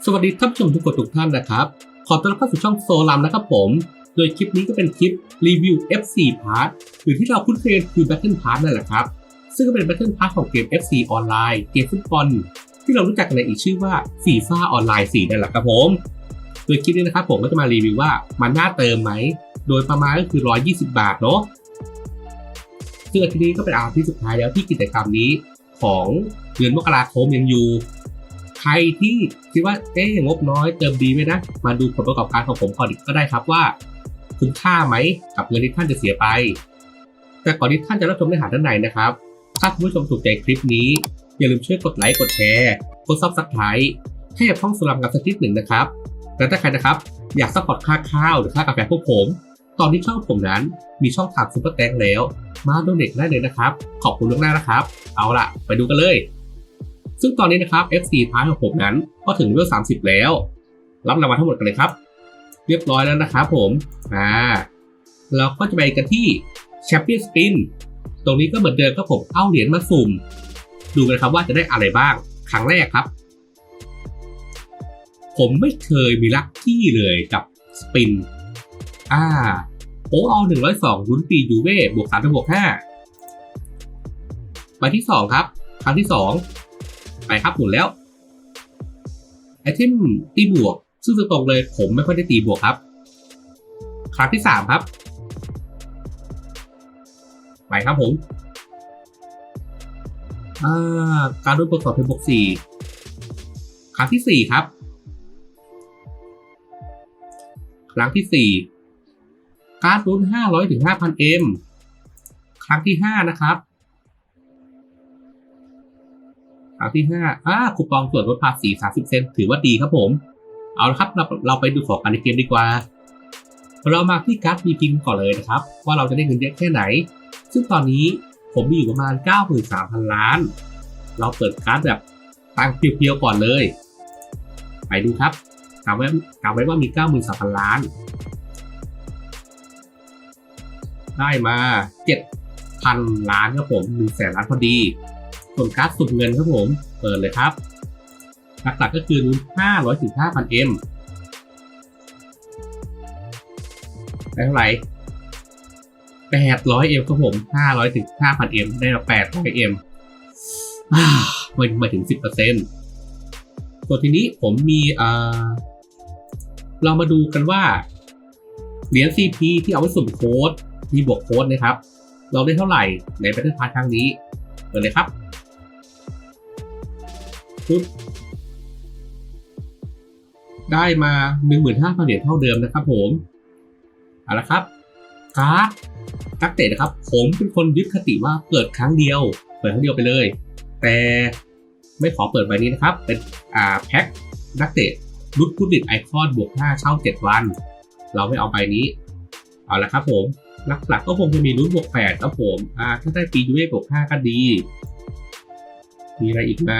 สวัสดีท่านผู้ชมทุกคนทุกท่านนะครับ ขอต้อนรับเข้าสู่ช่องโซลัมนะครับผม โดยคลิปนี้ก็เป็นคลิปรีวิว F4 Part หรือที่เราคุ้นเคยคือ Battle Pass นั่นแหละครับ ซึ่งก็เป็น Battle Pass ของเกม F4 ออนไลน์ เกมฟุตบอลที่เรารู้จักกันในอีกชื่อว่า FIFA ออนไลน์4นั่นแหละครับผม โดยคลิปนี้นะครับผมก็จะมารีวิวว่ามันน่าเติมไหม โดยประมาณก็คือ 120 บาทเนาะ ซึ่งอาทิตย์นี้ก็เป็นอาทิตย์สุดท้ายแล้วที่กิจกรรมนี้ของเดือนมกราคมยังอยู่ ใครที่คิดว่าเอ๊งบน้อยเติมดีไหมนะ มาดูผลประกอบการของผมก่อนก็ได้ครับว่า คุ้มค่าไหมกับเงินที่ท่านจะเสียไป แต่ก่อนที่ท่านจะรับชมเนื้อหาด้านในนะครับ ถ้าคุณผู้ชมถูกใจคลิปนี้ อย่าลืมช่วยกดไลค์กดแชร์กดซับสไครต์ให้กับช่องสลัมกันสักนิดหนึ่งนะครับและถ้าใครนะครับอยากซัพพอร์ตค่าข้าวหรือค่ากาแฟพวกผม ตอนที่ช่องผมนั้นมีช่องทางซุปเปอร์แตงแล้ว มาโดเนทได้เลยนะครับ ขอบคุณล่วงหน้านะครับ เอาล่ะ ไปดูกันเลย ซึ่งตอนนี้นะครับ FC ท้ายของผมนั้นก็ถึงเลเวล30 แล้ว รับรางวัลทั้งหมดกันเลยครับ เรียบร้อยแล้วนะครับผมอ่าเราก็จะไปกันที่ Champion Spin ตรงนี้ก็เหมือนเดิมครับผมเอาเหรียญมาสุ่ม ดูกันครับว่าจะได้อะไรบ้าง ครั้งแรกครับ ผมไม่เคยมีลัคกี้เลยกับสปิน อ่าโอ้เอาหนึ่งร้อยสองลุ้นปียูเว่บวกสามบวกห้าไปที่สองครับ ครั้งที่สอง ไปครับหมุนแล้วไอเทมตีบวก ซึ่งตรงเลยผมไม่ค่อยได้ตีบวกครับ ครั้งที่สามครับ ไปครับผมการรุ่นบวกสองเป็นบวกสี่ครั้งที่สี่ครับ ครั้งที่สี่การ์ดลุ้น500ถึง 5,000M ครั้งที่5นะครับ ครั้งที่5อ่าคูปองส่วนลดภาษี30เซนถือว่าดีครับผม เอาละครับเราเราไปดูของกันในเกมดีกว่า เรามาที่การ์ดมีพิงก่อนเลยนะครับ ว่าเราจะได้เงินเยอะแค่ไหน ซึ่งตอนนี้ผมมีอยู่ประมาณ 93,000 ล้าน เราเปิดการ์ดแบบตังเพียวๆก่อนเลย ไปดูครับกาไว้กาไว้ว่ามี 93,000 ล้าน ได้มา 7,000 ล้านครับผม1แสนล้านพอดี ส่วนการ์ดสุ่มเงินครับผม เปิดเลยครับหลักๆก็คือลุ้น500ถึง 5,000M ได้เท่าไหร่ 800M ครับผม500ถึง 5,000M ได้มา 800M อ่าไม่ไม่ถึง 10%ส่วนทีนี้ผมมีเอ่าเรามาดูกันว่า เหรียญ CP ที่เอาไว้สุ่มโค้ด มีบวกโค้ดนะครับ เราได้เท่าไหร่ใน Battle Pass ครั้งนี้เปิดเลยครับ ปึ๊บได้มา 15,000เหรียญเท่าเดิมนะครับผม เอาละครับการ์ดนักเตะนะครับ ผมเป็นคนยึดคติว่าเปิดครั้งเดียว เปิดครั้งเดียวไปเลย แต่ไม่ขอเปิดใบนี้นะครับ เป็นอ่าแพ็คนักเตะรุดพุดดิตไอคอนบวก5เช่า 7 วัน เราไม่เอาใบนี้ เอาละครับผมหลักๆก็คงจะมีรุ่นบวก8ครับผม อ่า ถ้าได้ปียูเอบวก5ก็ดี มีอะไรอีกไหม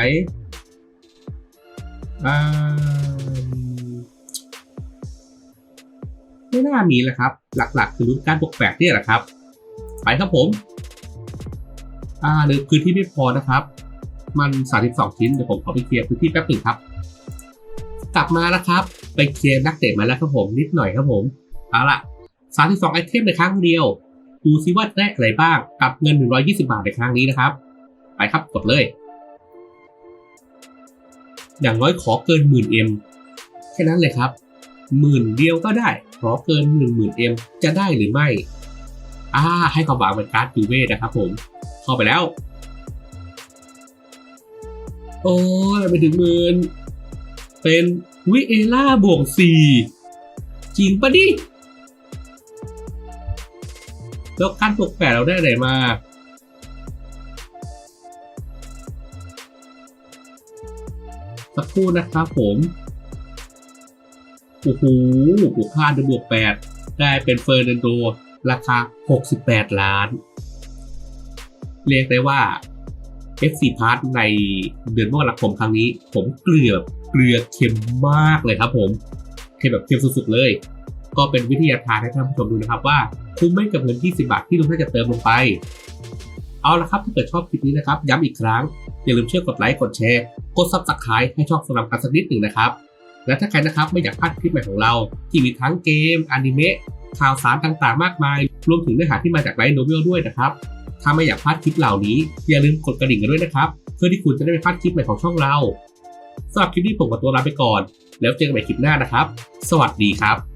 ไม่น่ามีแล้วครับ หลักๆ คือรุ่นการบวก8เนี่ยแหละครับ ไปครับผม อ่าหรือพื้นที่ไม่พอนะครับ มัน 32 ชิ้น เดี๋ยวผมขอไปเคลียร์พื้นที่แป๊บหนึ่งครับ กลับมาแล้วครับ ไปเคลียร์นักเตะมาแล้วครับผมนิดหน่อยครับผมเอาละ32ไอเทมในครั้งเดียวดูซิว่าได้อะไรบ้างกับเงิน 120 บาทในครั้งนี้นะครับ ไปครับกดเลย อย่างน้อยขอเกิน 10,000M แค่นั้นเลยครับหมื่นเดียวก็ได้ ขอเกิน 10,000M จะได้หรือไม่ อ่า ให้ความหวังเป็นการ์ดยูเว่นะครับผม เข้าไปแล้ว โอ้ยไปถึงหมื่นเป็นวิเอล่าบวกสี่จริงปะดิแล้วขั้นบวกแปดเราได้อะไรมา สักครู่นะครับผมโอ้โหบวกห้าบวกแปดได้เป็นเฟอร์นันโด ราคา 68 ล้าน เรียกได้ว่า FC p a r t ในเดือนมกราคมครั้งนี้ ผมเกลือเกลือเค็มมากเลยครับผมเค็มแบบเค็มสุดๆเลย ก็เป็นวิทยาทานให้ท่านผู้ชมดูนะครับว่า คุ้มไม่กับเงิน20บาทที่ทุกท่านจะเติมลงไป เอาละครับถ้าเกิดชอบคลิปนี้นะครับ ย้ำอีกครั้ง อย่าลืมช่วยกดไลค์กดแชร์ กดซับสไครต์ให้ช่องสำหรับกันสักนิดหนึ่งนะครับ และถ้าใครนะครับไม่อยากพลาดคลิปใหม่ของเรา ที่มีทั้งเกมอนิเมะข่าวสารต่างๆ มากมาย รวมถึงเนื้อหาที่มาจากไลท์โนเวลด้วยนะครับ ถ้าไม่อยากพลาดคลิปเหล่านี้ อย่าลืมกดกระดิ่งกันด้วยนะครับ เพื่อที่คุณจะได้ไม่พลาดคลิปใหม่ของช่องเราสำหรับคลิปนี้ผมกับตัวลาไปก่อน แล้วเจอกันใหม่คลิปหน้านะครับ สวัสดีครับ